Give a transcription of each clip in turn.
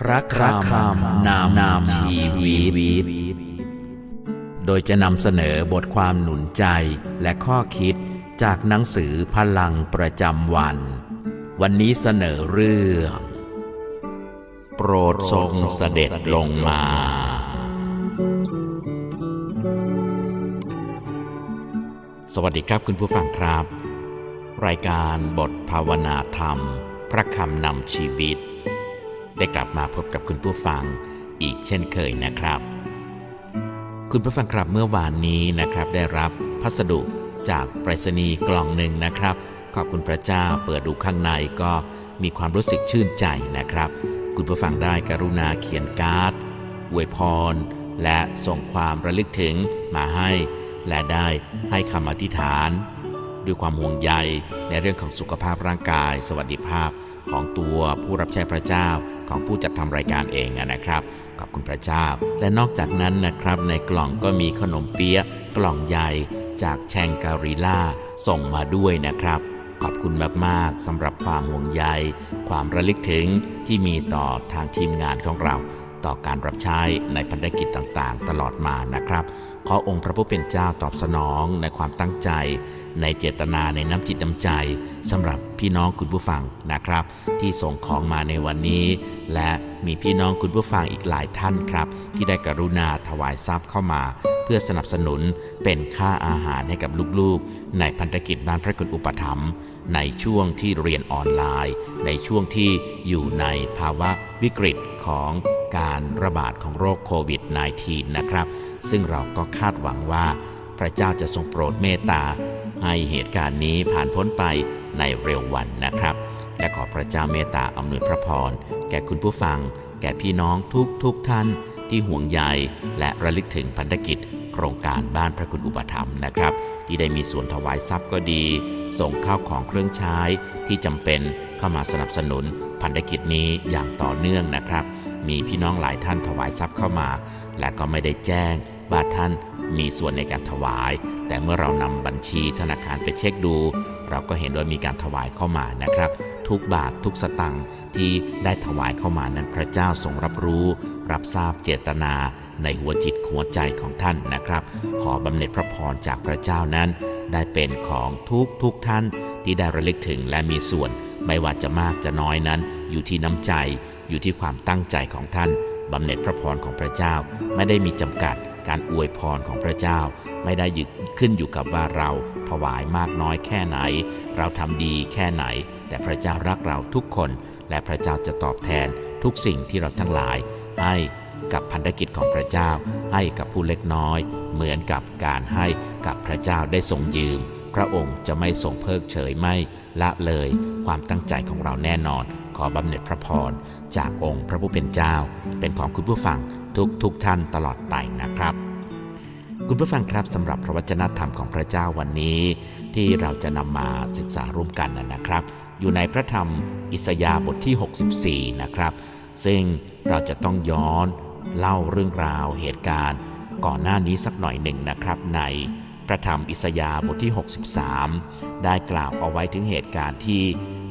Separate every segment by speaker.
Speaker 1: พระคำนามนามชีวิต โดยจะนำเสนอบทความหนุนใจและข้อคิดจากหนังสือพลังประจำวัน วันนี้เสนอเรื่อง โปรดทรงเสด็จลงมา สวัสดีครับคุณผู้ฟังครับ รายการบทภาวนาธรรม พระคำนำชีวิต ได้กลับมาพบกับคุณผู้ฟังอีกเช่นเคยนะครับ คุณผู้ฟังครับเมื่อวานนี้นะครับได้รับพัสดุจากไปรษณีย์กล่องหนึ่งนะครับ ขอบคุณพระเจ้าเปิดดูข้างในก็มีความรู้สึกชื่นใจนะครับ คุณผู้ฟังได้กรุณาเขียนการ์ดอวยพร และส่งความระลึกถึงมาให้ และได้ให้คำอธิษฐาน ด้วยความห่วงใยในเรื่องของสุขภาพร่างกาย สวัสดิภาพของตัวผู้รับใช้พระเจ้าของผู้จัดทำรายการเองนะครับขอบคุณพระเจ้า และนอกจากนั้นนะครับ ในกล่องก็มีขนมเปี๊ยะกล่องใหญ่จากแชงการีล่าส่งมาด้วยนะครับ ขอบคุณมากๆสำหรับความห่วงใย ความระลึกถึงที่มีต่อทางทีมงานของเรา ต่อการรับใช้ในพันธกิจต่างๆ ตลอดมานะครับ ขอองค์พระผู้เป็นเจ้าตอบสนองในความตั้งใจ ในเจตนาในน้ำจิตน้ำใจสำหรับพี่น้องคุณผู้ฟังนะครับ ที่ส่งของมาในวันนี้ และมีพี่น้องคุณผู้ฟังอีกหลายท่านครับ ที่ได้กรุณาถวายทรัพย์เข้ามา เพื่อสนับสนุนเป็นค่าอาหารให้กับลูกๆ ในพันธกิจบ้านพระคุณอุปถัมภ์ในช่วงที่เรียนออนไลน์ ในช่วงที่อยู่ในภาวะวิกฤตของ การระบาดของโรคโควิด -19 นะครับ ซึ่งเราก็คาดหวังว่า พระเจ้าจะทรงโปรดเมตตา ให้เหตุการณ์นี้ผ่านพ้นไปในเร็ววันนะครับ และขอพระเจ้าเมตตาอำนวยพระพร แก่คุณผู้ฟัง แก่พี่น้องทุกทุกท่านที่ห่วงใยและระลึกถึงพันธกิจโครงการบ้านพระคุณอุปถัมภ์นะครับ ที่ได้มีส่วนถวายทรัพย์ก็ดี ส่งข้าวของเครื่องใช้ที่จำเป็นเข้ามาสนับสนุนพันธกิจนี้อย่างต่อเนื่องนะครับ มีพี่น้องหลายท่านถวายทรัพย์เข้ามา และก็ไม่ได้แจ้งว่าท่านมีส่วนในการถวาย แต่เมื่อเรานำบัญชีธนาคารไปเช็คดู เราก็เห็นว่ามีการถวายเข้ามานะครับ ทุกบาททุกสตังค์ที่ได้ถวายเข้ามานั้นพระเจ้าทรงรับรู้ รับทราบเจตนาในหัวจิตหัวใจของท่านนะครับ ขอบำเหน็จพระพรจากพระเจ้านั้น ได้เป็นของทุกทุกท่านที่ได้ระลึกถึงและมีส่วน ไม่ว่าจะมากจะน้อยนั้น อยู่ที่น้ำใจ อยู่ที่ความตั้งใจของท่านบำเหน็จพระพรของพระเจ้า ไม่ได้มีจำกัดการอวยพรของพระเจ้า ไม่ได้ยึดขึ้นอยู่กับว่าเราถวายมากน้อยแค่ไหน เราทำดีแค่ไหน แต่พระเจ้ารักเราทุกคน และพระเจ้าจะตอบแทนทุกสิ่งที่เราทั้งหลาย ให้กับพันธกิจของพระเจ้า ให้กับผู้เล็กน้อย เหมือนกับการให้กับพระเจ้าได้ทรงยืม พระองค์จะไม่ทรงเพิกเฉยไม่ละเลยความตั้งใจของเราแน่นอน ขอบำเหน็จพระพร จากองค์พระผู้เป็นเจ้า เป็นของคุณผู้ฟังทุกทุกท่านตลอดไปนะครับ คุณผู้ฟังครับสำหรับพระวจนะธรรมของพระเจ้าวันนี้ ที่เราจะนำมาศึกษาร่วมกันนะครับ อยู่ในพระธรรมอิสยาห์บทที่ 64 นะครับ ซึ่งเราจะต้องย้อนเล่าเรื่องราวเหตุการณ์ ก่อนหน้านี้สักหน่อยหนึ่งนะครับใน พระธรรมอิสยาห์บทที่ 63 ได้กล่าวเอาไว้ถึงเหตุการณ์ที่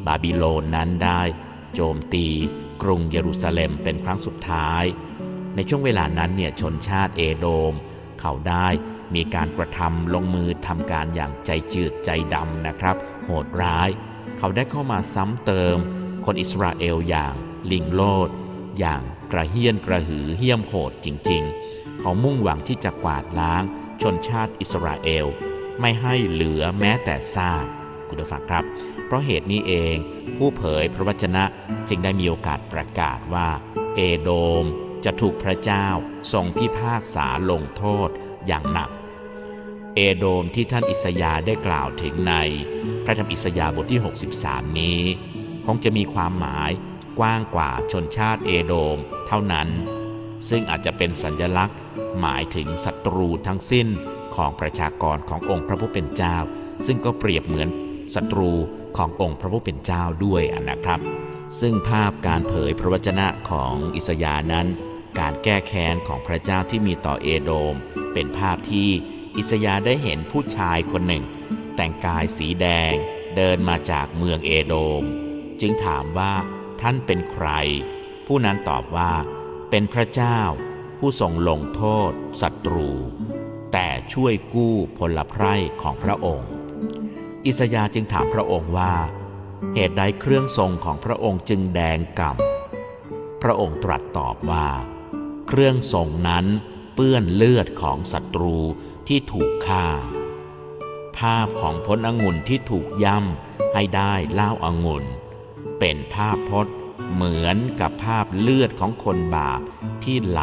Speaker 1: บาบิโลนนั้นได้โจมตีกรุงเยรูซาเล็มเป็นครั้งสุดท้าย ในช่วงเวลานั้นเนี่ยชนชาติเอโดม เขาได้มีการกระทำลงมือทำการอย่างใจจืดใจดำนะครับ โหดร้าย เขาได้เข้ามาซ้ำเติม คนอิสราเอลอย่างลิงโลด อย่างกระเฮี้ยนกระหือเหี้ยมโหดจริง ๆ เขามุ่งหวังที่จะกวาดล้าง ชนชาติอิสราเอล ไม่ให้เหลือแม้แต่ซากคุณผู้ฟังครับ เพราะเหตุนี้เองผู้เผยพระวจนะจึงได้มีโอกาสประกาศว่า เอโดมจะถูกพระเจ้าทรงพิพากษาลงโทษอย่างหนัก เอโดมที่ท่านอิสยาได้กล่าวถึงใน พระธรรมอิสยาบทที่ 63 นี้ คงจะมีความหมายกว้างกว่าชนชาติเอโดมเท่านั้น ซึ่งอาจจะเป็นสัญลักษณ์ หมายถึงศัตรูทั้งสิ้นของประชากรขององค์พระผู้เป็นเจ้า ซึ่งก็เปรียบเหมือนศัตรูขององค์พระผู้เป็นเจ้าด้วยนะครับ ซึ่งภาพการเผยพระวจนะของอิสยานั้น การแก้แค้นของพระเจ้าที่มีต่อเอโดม เป็นภาพที่อิสยาห์ได้เห็นผู้ชายคนหนึ่ง แต่งกายสีแดง เดินมาจากเมืองเอโดม จึงถามว่าท่านเป็นใคร ผู้นั้นตอบว่า เป็นพระเจ้า ผู้ทรงลงโทษศัตรู แต่ช่วยกู้พลไพร่ของพระองค์ อิสยาจึงถามพระองค์ว่า เหตุใดเครื่องทรงของพระองค์จึงแดงก่ำพระองค์ตรัสตอบว่า เครื่องทรงนั้นเปื้อนเลือดของศัตรูที่ถูกฆ่า ภาพของพ้นองุ่นที่ถูกย่ำให้ได้เล่าอางุ่น เป็นภาพพจน์ เหมือนกับภาพเลือดของคนบาปที่ไหล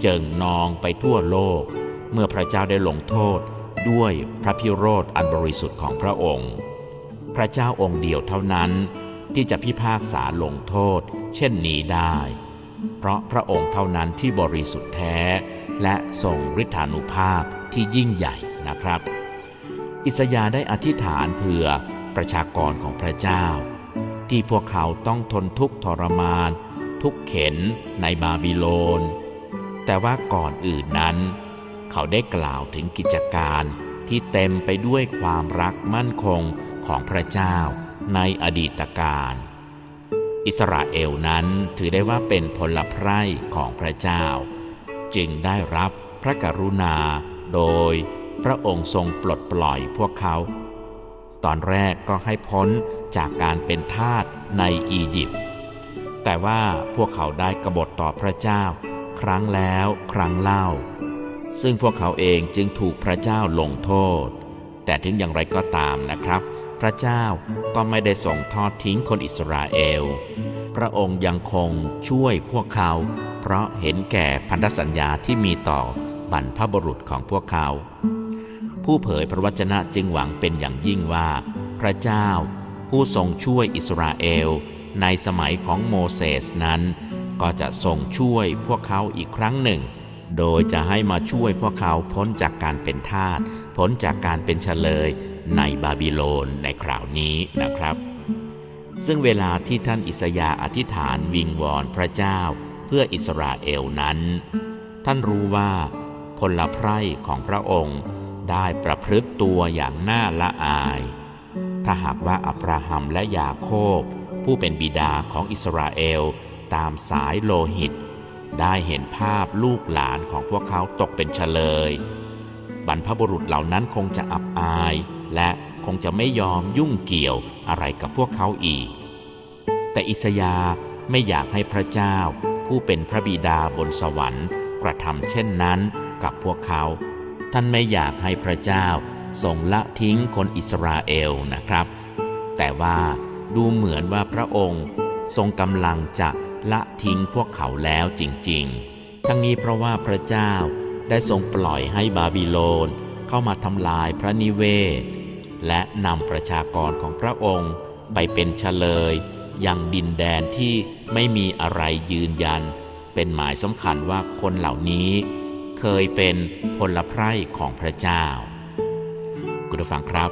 Speaker 1: เจิ่งนองไปทั่วโลก เมื่อพระเจ้าได้ลงโทษด้วยพระพิโรธอันบริสุทธิ์ของพระองค์ พระเจ้าองค์เดียวเท่านั้น ที่จะพิพากษาลงโทษ เช่นนี้ได้ เพราะพระองค์เท่านั้นที่บริสุทธิ์แท้ และทรงฤทธานุภาพที่ยิ่งใหญ่นะครับ อิสยาได้อธิษฐานเผื่อประชากรของพระเจ้า ที่พวกเขาต้องทนทุกข์ทรมาน ทุกเข็นในบาบิโลน แต่ว่าก่อนอื่นนั้น เขาได้กล่าวถึงกิจการที่เต็มไปด้วยความรักมั่นคงของพระเจ้าในอดีตการ อิสราเอลนั้นถือได้ว่าเป็นพลไพร่ของพระเจ้า จึงได้รับพระกรุณาโดยพระองค์ทรงปลดปล่อยพวกเขา ตอนแรกก็ให้พ้นจากการเป็นทาสในอียิปต์ แต่ว่าพวกเขาได้กบฏต่อพระเจ้า ครั้งแล้วครั้งเล่า ซึ่งพวกเขาเองจึงถูกพระเจ้าลงโทษ แต่ถึงอย่างไรก็ตามนะครับ พระเจ้าก็ไม่ได้ส่งทอดทิ้งคนอิสราเอล พระองค์ยังคงช่วยพวกเขา เพราะเห็นแก่พันธสัญญาที่มีต่อบรรพบุรุษของพวกเขา ผู้เผยพระวจนะจึงหวังเป็นอย่างยิ่งว่า พระเจ้า ผู้ทรงช่วยอิสราเอล ในสมัยของโมเสสนั้น ก็จะทรงช่วยพวกเขาอีกครั้งหนึ่ง โดยจะให้มาช่วยพวกเขาพ้นจากการเป็นทาสพ้นจากการเป็นเฉลยในบาบิโลนในคราวนี้นะครับ ซึ่งเวลาที่ท่านอิสยาอธิษฐานวิงวอนพระเจ้า เพื่ออิสราเอลนั้น ท่านรู้ว่าพลไพร่ของพระองค์ ได้ประพฤติตัวอย่างน่าละอาย ถ้าหากว่าอับราฮัมและยาโคบ ผู้เป็นบิดาของอิสราเอล ตามสายโลหิต ได้เห็นภาพลูกหลานของพวกเขาตกเป็นเฉลย บรรพบุรุษเหล่านั้นคงจะอับอาย และคงจะไม่ยอมยุ่งเกี่ยวอะไรกับพวกเขาอีก แต่อิสยาไม่อยากให้พระเจ้า ผู้เป็นพระบิดาบนสวรรค์ กระทำเช่นนั้นกับพวกเขา ท่านไม่อยากให้พระเจ้าทรงละทิ้งคนอิสราเอลนะครับ แต่ว่าดูเหมือนว่าพระองค์ทรงกำลังจะละทิ้งพวกเขาแล้วจริงๆ ทั้งนี้เพราะว่าพระเจ้าได้ทรงปล่อยให้บาบิโลนเข้ามาทำลายพระนิเวศ และนำประชากรของพระองค์ไปเป็นเฉลยยังดินแดนที่ไม่มีอะไรยืนยัน เป็นหมายสำคัญว่าคนเหล่านี้ เคยเป็นพลไพร่ของพระเจ้า คุณผู้ฟังครับ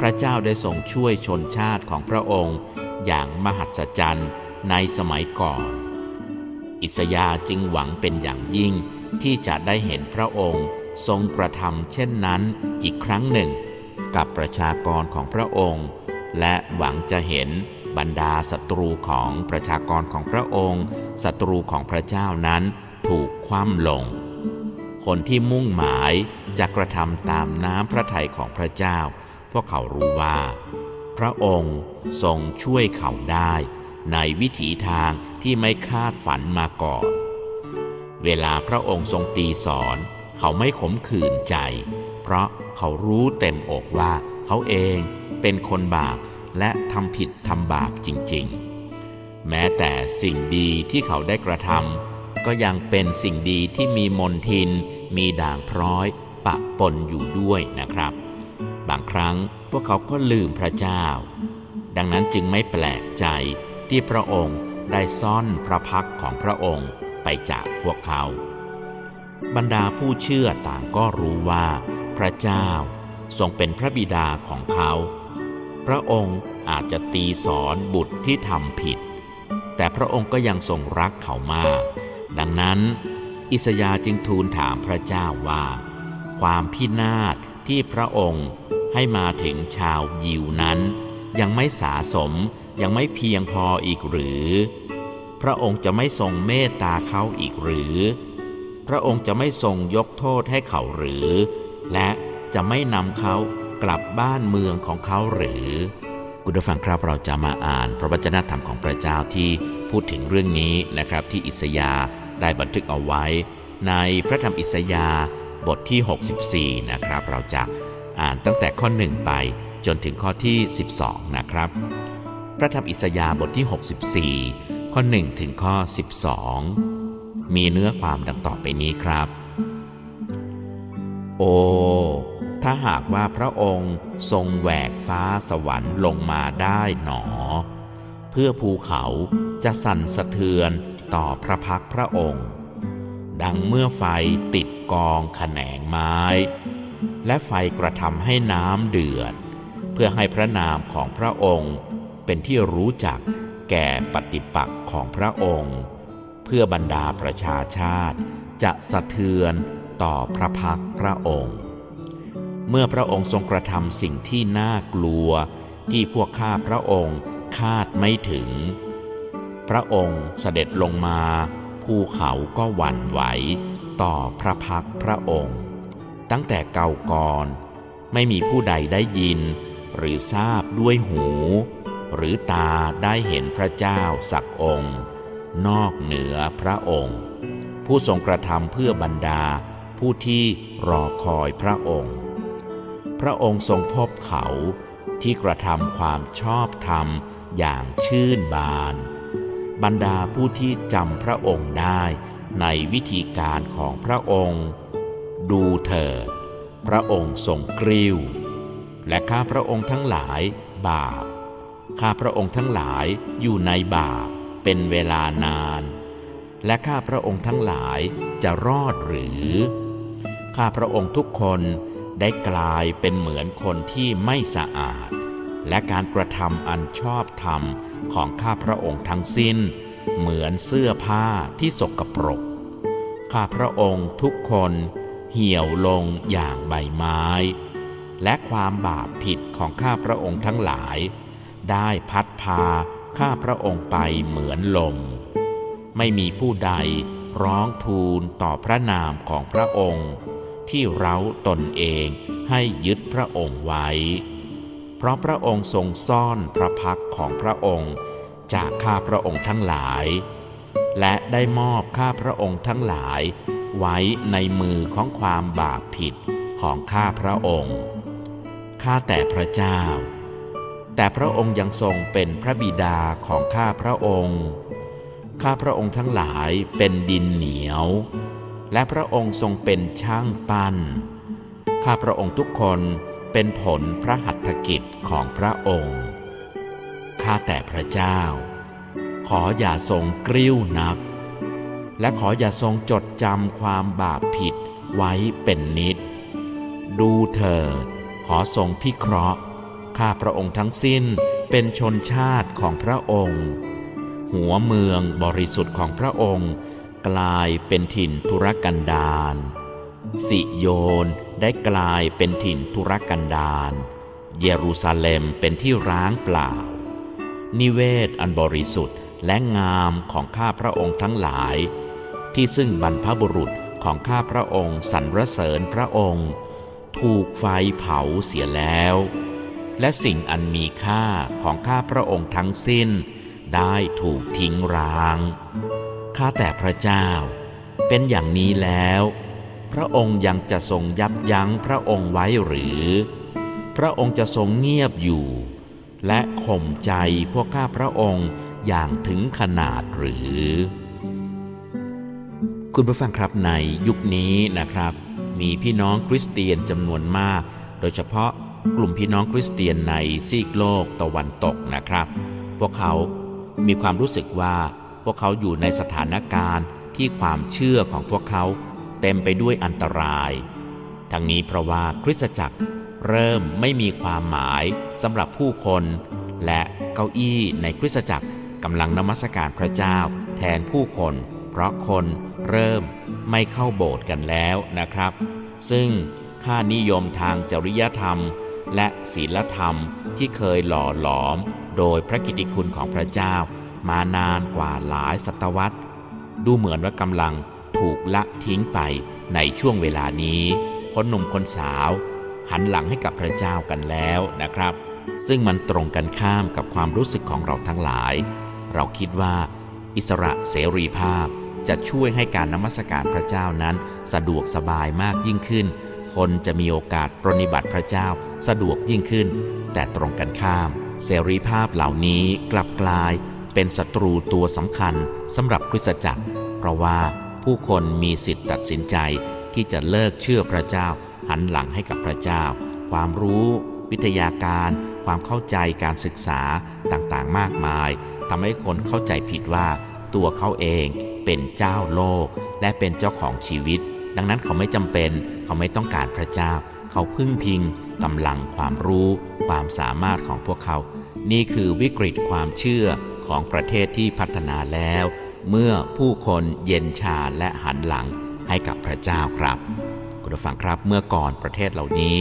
Speaker 1: พระเจ้าได้ทรงช่วยชนชาติของพระองค์อย่างมหัศจรรย์ในสมัยก่อน อิสยาจึงหวังเป็นอย่างยิ่งที่จะได้เห็นพระองค์ทรงกระทำเช่นนั้นอีกครั้งหนึ่ง กับประชากรของพระองค์ และหวังจะเห็นบรรดาศัตรูของประชากรของพระองค์ศัตรูของพระเจ้านั้นถูกคว่ำลง คนที่มุ่งหมายจะกระทำตามน้ำพระทัยของพระเจ้า พวกเขารู้ว่า พระองค์ทรงช่วยเขาได้ ในวิถีทางที่ไม่คาดฝันมาก่อน เวลาพระองค์ทรงตีสอน เขาไม่ขมขื่นใจ เพราะเขารู้เต็มอกว่าเขาเองเป็นคนบาปและทำผิดทำบาปจริง ๆ แม้แต่สิ่งดีที่เขาได้กระทำ ก็ยังเป็นสิ่งดีที่มีมนทิน มีด่างพร้อย ปะปนอยู่ด้วยนะครับ บางครั้งพวกเขาก็ลืมพระเจ้า ดังนั้นจึงไม่แปลกใจที่พระองค์ได้ซ่อนพระพักของพระองค์ไปจากพวกเขา บรรดาผู้เชื่อต่างก็รู้ว่า พระเจ้าทรงเป็นพระบิดาของเขา พระองค์อาจจะตีสอนบุตรที่ทำผิด แต่พระองค์ก็ยังทรงรักเขามาก ดังนั้น อิสยาจึงทูลถามพระเจ้าว่า ความพินาศที่พระองค์ให้มาถึงชาวยิวนั้น ยังไม่สาสมยังไม่เพียงพออีกหรือ พระองค์จะไม่ทรงเมตตาเขาอีกหรือ พระองค์จะไม่ทรงยกโทษให้เขาหรือ และจะไม่นำเขากลับบ้านเมืองของเขาหรือคุณผู้ฟังครับเราจะมาอ่านพระวจนะธรรมของพระเจ้าที่พูดถึงเรื่องนี้นะครับที่อิสยาห์ ได้บันทึกเอาไว้ในพระธรรมอิสยาห์บทที่ 64 นะครับ เราจะอ่านตั้งแต่ข้อ 1 ไปจนถึงข้อที่ 12 นะครับ พระธรรมอิสยาห์บทที่ 64 ข้อ 1 ถึงข้อ 12 มีเนื้อความดังต่อไปนี้ครับ โอ้ถ้าหากว่าพระองค์ทรงแหวกฟ้าสวรรค์ลงมาได้หนอ เพื่อภูเขาจะสั่นสะเทือน ต่อพระพักพระองค์ ดังเมื่อไฟติดกองแขนงไม้ และไฟกระทำให้น้ำเดือด เพื่อให้พระนามของพระองค์เป็นที่รู้จักแก่ปฏิปักษ์ของพระองค์ เพื่อบรรดาประชาชาติจะสะเทือนต่อพระพักพระองค์ เมื่อพระองค์ทรงกระทำสิ่งที่น่ากลัวที่พวกข้าพระองค์คาดไม่ถึง พระองค์เสด็จลงมาภูเขาก็หวั่นไหว ต่อพระพักพระองค์ ตั้งแต่เก่าก่อนไม่มีผู้ใดได้ยิน หรือทราบด้วยหู หรือตาได้เห็นพระเจ้าสักองค์ นอกเหนือพระองค์ ผู้ทรงกระทำเพื่อบรรดาผู้ที่รอคอยพระองค์ พระองค์ทรงพบเขาที่กระทำความชอบธรรมอย่างชื่นบาน บรรดาผู้ที่จำพระองค์ได้ในวิธีการของพระองค์ ดูเถิด พระองค์ทรงกริ้ว และข้าพระองค์ทั้งหลายบาป ข้าพระองค์ทั้งหลายอยู่ในบาปเป็นเวลานาน และข้าพระองค์ทั้งหลายจะรอดหรือ ข้าพระองค์ทุกคนได้กลายเป็นเหมือนคนที่ไม่สะอาด และการกระทำอันชอบธรรมของข้าพระองค์ทั้งสิ้น เหมือนเสื้อผ้าที่สกปรก ข้าพระองค์ทุกคนเหี่ยวลงอย่างใบไม้ และความบาปผิดของข้าพระองค์ทั้งหลาย ได้พัดพาข้าพระองค์ไปเหมือนลม ไม่มีผู้ใดร้องทูลต่อพระนามของพระองค์ ที่เราตนเองให้ยึดพระองค์ไว้ เพราะพระองค์ทรงซ่อนพระพักของพระองค์ จากข้าพระองค์ทั้งหลาย และได้มอบข้าพระองค์ทั้งหลาย ไว้ในมือของความบาปผิดของข้าพระองค์ ข้าแต่พระเจ้า แต่พระองค์ยังทรงเป็นพระบิดาของข้าพระองค์ ข้าพระองค์ทั้งหลายเป็นดินเหนียว และพระองค์ทรงเป็นช่างปั้น ข้าพระองค์ทุกคน เป็นผลพระหัตถกิจของพระองค์ ข้าแต่พระเจ้า ขออย่าทรงกริ้วนัก และขออย่าทรงจดจำความบาปผิดไว้เป็นนิด ดูเถิดขอทรงพิเคราะห์ ข้าพระองค์ทั้งสิ้นเป็นชนชาติของพระองค์ หัวเมืองบริสุทธิ์ของพระองค์ กลายเป็นถิ่นทุรกันดารสิโยน ได้กลายเป็นถิ่นทุรกันดารเยรูซาเล็มเป็นที่ร้างเปล่า นิเวศอันบริสุทธิ์และงามของข้าพระองค์ทั้งหลาย ที่ซึ่งบรรพบุรุษของข้าพระองค์สรรเสริญพระองค์ ถูกไฟเผาเสียแล้ว และสิ่งอันมีค่าของข้าพระองค์ทั้งสิ้น ได้ถูกทิ้งร้าง ข้าแต่พระเจ้า เป็นอย่างนี้แล้ว พระองค์ยังจะทรงยับยั้งพระองค์ไว้หรือ พระองค์จะทรงเงียบอยู่ และข่มใจพวกข้าพระองค์อย่างถึงขนาดหรือ คุณผู้ฟังครับในยุคนี้นะครับ มีพี่น้องคริสเตียนจำนวนมาก โดยเฉพาะกลุ่มพี่น้องคริสเตียนในซีกโลกตะวันตกนะครับ พวกเขามีความรู้สึกว่าพวกเขาอยู่ในสถานการณ์ที่ความเชื่อของพวกเขา เต็มไปด้วยอันตราย ทั้งนี้เพราะว่าคริสตจักรเริ่มไม่มีความหมายสำหรับผู้คน และเก้าอี้ในคริสตจักรกำลังนมัสการพระเจ้า แทนผู้คน เพราะคนเริ่มไม่เข้าโบสถ์กันแล้วนะครับ ซึ่งค่านิยมทางจริยธรรม และศีลธรรมที่เคยหล่อหลอม โดยพระกิตติคุณของพระเจ้ามานานกว่าหลายศตวรรษ ดูเหมือนว่ากำลัง ถูกละทิ้งไปในช่วงเวลานี้ คนหนุ่มคนสาว หันหลังให้กับพระเจ้ากันแล้วนะครับ ซึ่งมันตรงกันข้ามกับความรู้สึกของเราทั้งหลาย เราคิดว่า อิสระเสรีภาพจะช่วยให้การนมัสการพระเจ้านั้นสะดวกสบายมากยิ่งขึ้น คนจะมีโอกาสปรนิบัติพระเจ้าสะดวกยิ่งขึ้น แต่ตรงกันข้าม เสรีภาพเหล่านี้กลับกลายเป็นศัตรูตัวสำคัญสำหรับคริสตจักร เพราะว่า ผู้คนมีสิทธิ์ตัดสินใจที่จะเลิกเชื่อพระเจ้า หันหลังให้กับพระเจ้า ความรู้ วิทยาการ ความเข้าใจการศึกษาต่างๆ มากมายทำให้คนเข้าใจผิดว่าตัวเขาเองเป็นเจ้าโลก และเป็นเจ้าของชีวิต ดังนั้นเขาไม่จำเป็นเขาไม่ต้องการพระเจ้า เขาพึ่งพิงกำลังความรู้ ความสามารถของพวกเขา นี่คือวิกฤตความเชื่อของประเทศที่พัฒนาแล้ว เมื่อผู้คนเย็นชาและหันหลังให้กับพระเจ้าครับ คุณผู้ฟังครับเมื่อก่อนประเทศเหล่านี้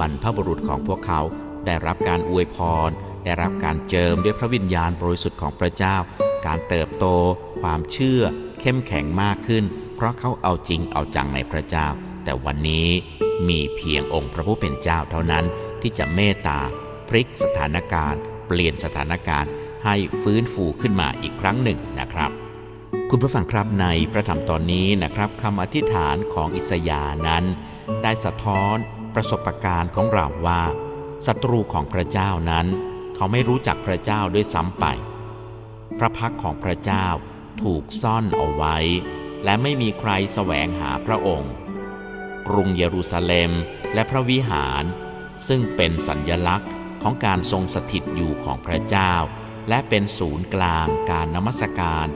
Speaker 1: บรรพบุรุษของพวกเขาได้รับการอวยพร ได้รับการเจิมด้วยพระวิญญาณบริสุทธิ์ของพระเจ้า การเติบโต ความเชื่อ เข้มแข็งมากขึ้น เพราะเขาเอาจริงเอาจังในพระเจ้า แต่วันนี้มีเพียงองค์พระผู้เป็นเจ้าเท่านั้นที่จะเมตตาพลิกสถานการณ์ เปลี่ยนสถานการณ์ให้ฟื้นฟูขึ้นมาอีกครั้งหนึ่งนะครับ คุณผู้ฟังครับในพระธรรมตอนนี้นะครับคำอธิษฐานของอิสยาห์นั้น ได้สะท้อนประสบการณ์ของเราว่าศัตรูของพระเจ้านั้น เขาไม่รู้จักพระเจ้าด้วยซ้ำไป พระพักของพระเจ้าถูกซ่อนเอาไว้ และไม่มีใครแสวงหาพระองค์ กรุงเยรูซาเล็มและพระวิหาร ซึ่งเป็นสัญญลักษณ์ของการทรงสถิตอยู่ของพระเจ้า และเป็นศูนย์กลางการนมัสการ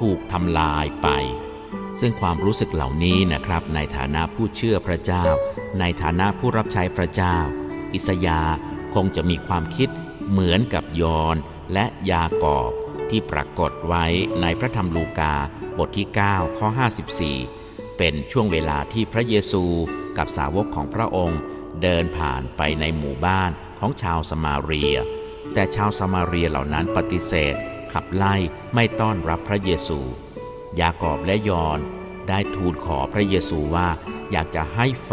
Speaker 1: ถูกทำลายไป ซึ่งความรู้สึกเหล่านี้นะครับ ในฐานะผู้เชื่อพระเจ้า ในฐานะผู้รับใช้พระเจ้า อิสยาคงจะมีความคิดเหมือนกับยอนและยากอบที่ปรากฏไว้ในพระธรรมลูกาบทที่ 9 ข้อ 54 เป็นช่วงเวลาที่พระเยซูกับสาวกของพระองค์ เดินผ่านไปในหมู่บ้านของชาวสมาเรีย แต่ชาวสมาเรียเหล่านั้นปฏิเสธ ขับไล่ไม่ต้อนรับพระเยซู ยากอบและยอนได้ทูลขอพระเยซูว่าอยากจะให้ไฟ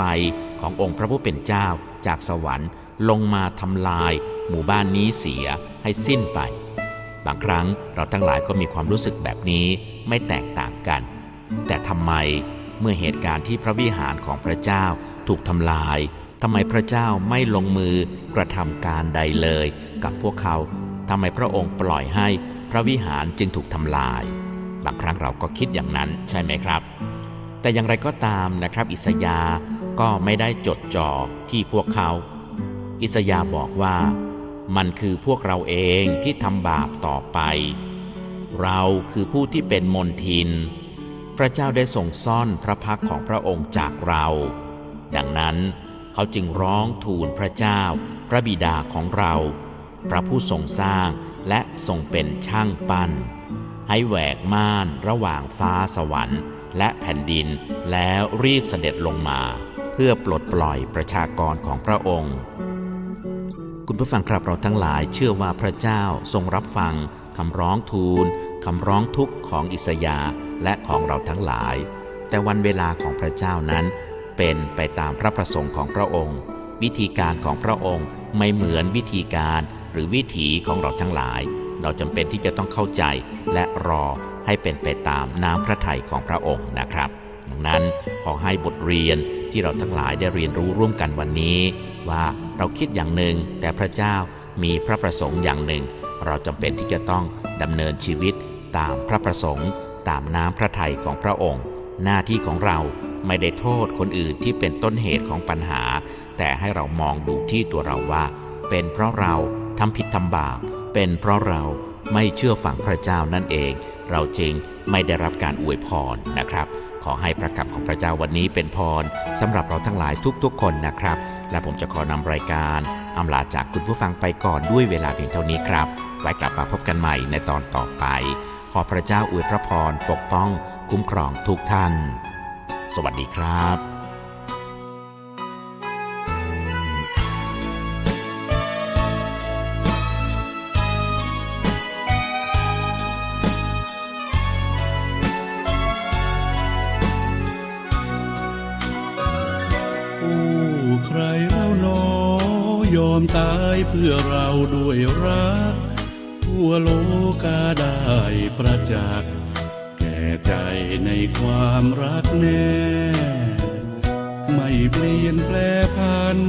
Speaker 1: ขององค์พระผู้เป็นเจ้าจากสวรรค์ลงมาทำลาย หมู่บ้านนี้เสียให้สิ้นไป บางครั้งเราทั้งหลายก็มีความรู้สึกแบบนี้ไม่แตกต่างกัน แต่ทำไมเมื่อเหตุการณ์ที่พระวิหารของพระเจ้าถูกทำลายทำไมพระเจ้าไม่ลงมือกระทำการใดเลยกับพวกเขา ทำไมพระองค์ปล่อยให้พระวิหารจึงถูกทำลาย บางครั้งเราก็คิดอย่างนั้นใช่ไหมครับ แต่อย่างไรก็ตามนะครับ อิสยาห์ก็ไม่ได้จดจ่อที่พวกเขา อิสยาห์บอกว่า มันคือพวกเราเองที่ทำบาปต่อไป เราคือผู้ที่เป็นมนทิน พระเจ้าได้ทรงซ่อนพระพักของพระองค์จากเรา ดังนั้นเขาจึงร้องทูลพระเจ้า พระบิดาของเรา พระผู้ทรงสร้างและทรงเป็นช่างปั้น ให้แหวกม่านระหว่างฟ้าสวรรค์ และแผ่นดินแล้วรีบเสด็จลงมา เพื่อปลดปล่อยประชากรของพระองค์ คุณผู้ฟังครับเราทั้งหลายเชื่อว่าพระเจ้าทรงรับฟังคำร้องทูลคำร้องทุกข์ของอิสยาห์และของเราทั้งหลาย แต่วันเวลาของพระเจ้านั้น เป็นไปตามพระประสงค์ของพระองค์ วิธีการของพระองค์ไม่เหมือนวิธีการ รือวิถีของเราทั้งหลาย เราจำเป็นที่จะต้องเข้าใจและรอให้เป็นไปตามน้ำพระทัยของพระองค์นะครับ ดังนั้นขอให้บทเรียนที่เราทั้งหลายได้เรียนรู้ร่วมกันวันนี้ ว่าเราคิดอย่างหนึ่ง แต่พระเจ้ามีพระประสงค์อย่างหนึ่ง เราจำเป็นที่จะต้องดำเนินชีวิตตามพระประสงค์ ตามน้ำพระทัยของพระองค์ หน้าที่ของเราไม่ได้โทษคนอื่นที่เป็นต้นเหตุของปัญหา แต่ให้เรามองดูที่ตัวเราว่า เป็นเพราะเรา ทำผิดทำบาปเป็นเพราะเราไม่เชื่อฟังพระเจ้านั่นเอง เราจึงไม่ได้รับการอวยพรนะครับ ขอให้พระคำของพระเจ้าวันนี้เป็นพรสำหรับเราทั้งหลายทุกๆคนนะครับ และผมจะขอนำรายการอำลาจากคุณผู้ฟังไปก่อนด้วยเวลาเพียงเท่านี้ครับ ไว้กลับมาพบกันใหม่ในตอนต่อไป ขอพระเจ้าอวยพระพรปกป้อง คุ้มครองทุกท่าน สวัสดีครับ
Speaker 2: ยอมตายเพื่อเราด้วยรัก ทั่วโลกาได้ประจักษ์แก่ใจในความรักแน่ ไม่เปลี่ยนแปลพัน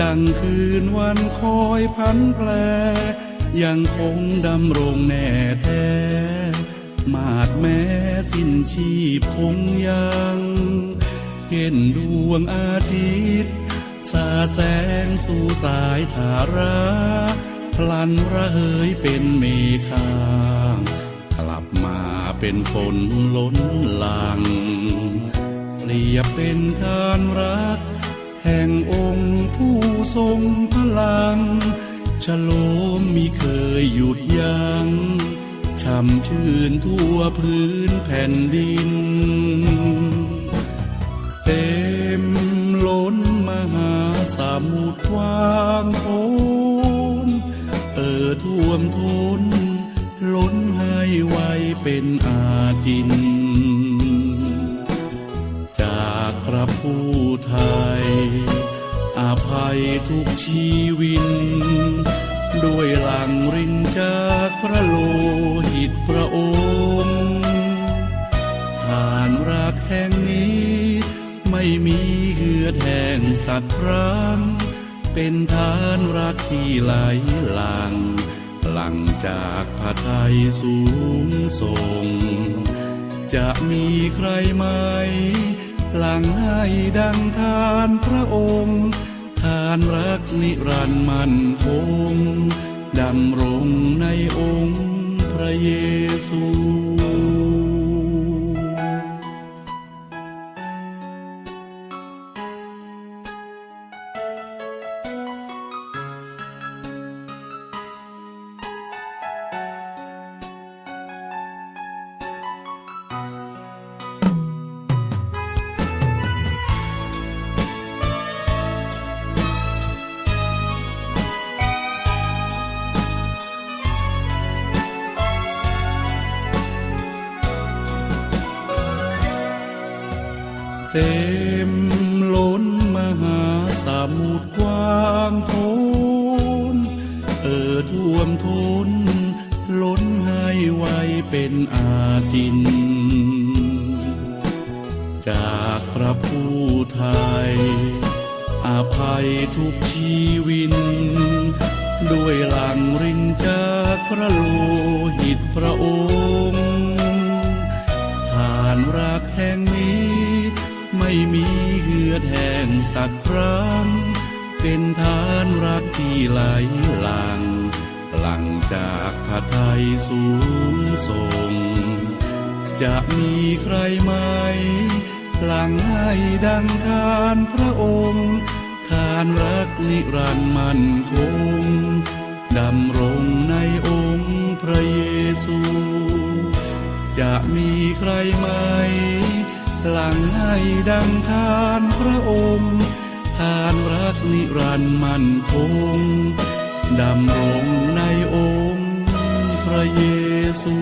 Speaker 2: ดังคืนวันคอยพันแปล ยังคงดำรงแน่แท้ มาดแม้สิ้นชีพคงยังเห็นดวงอาทิตย์ สาแสงสู่สายธาราพลันระเหยเป็นเมฆางกลับมาเป็นฝนล้นหลังเปรียบเป็นทานรัก แห่งองค์ผู้ทรงพลังฉโลมมิเคยหยุดยัง้งช่ำชื่นทั่วพื้นแผ่นดิน สมุทรกว้างโพ้นเอ่อท่วมท้น ล้นให้ไวเป็นอาจิน จากพระผู้ไทย อาภัยทุกชีวิน ด้วยหลังรินจากพระโลหิตพระองค์ทานรักแห่งนี้ไม่มี ดแห้งสักครั้งเป็นทานรักที่ไหลหลัง หลังจากพระทัยสูงส่ง จะมีใครไหมหลังให้ดังทานพระองค์ ทานรักนิรันดร์มันคงดำรงในองค์พระเยซู เสักครั้งเป็นทานรักที่ไหลหลัง หลังจากพระไทยสูงส่ง จะมีใครไหม หลังให้ดังทานพระองค์ ทานรักนิรันดร์มั่นคงดำรงในองค์พระเยซู จะมีใครไหม หลังให้ดังทานพระองค์านรักนิรันดร์มั่นคงดำรงในองค์พระเยซู